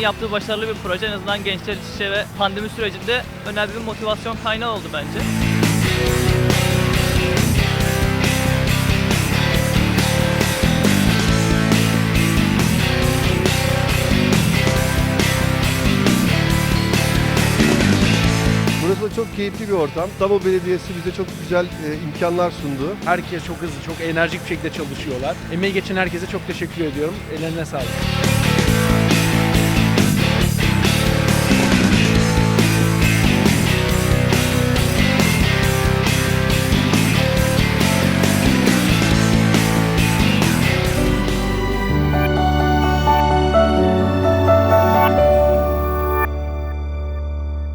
yaptığı başarılı bir proje en azından gençler için şey ve pandemi sürecinde önemli bir motivasyon kaynağı oldu bence. Burası da çok keyifli bir ortam. Tabo Belediyesi bize çok güzel e, imkanlar sundu. Herkes çok hızlı, çok enerjik bir şekilde çalışıyorlar. Emeği geçen herkese çok teşekkür ediyorum. Ellerine sağlık.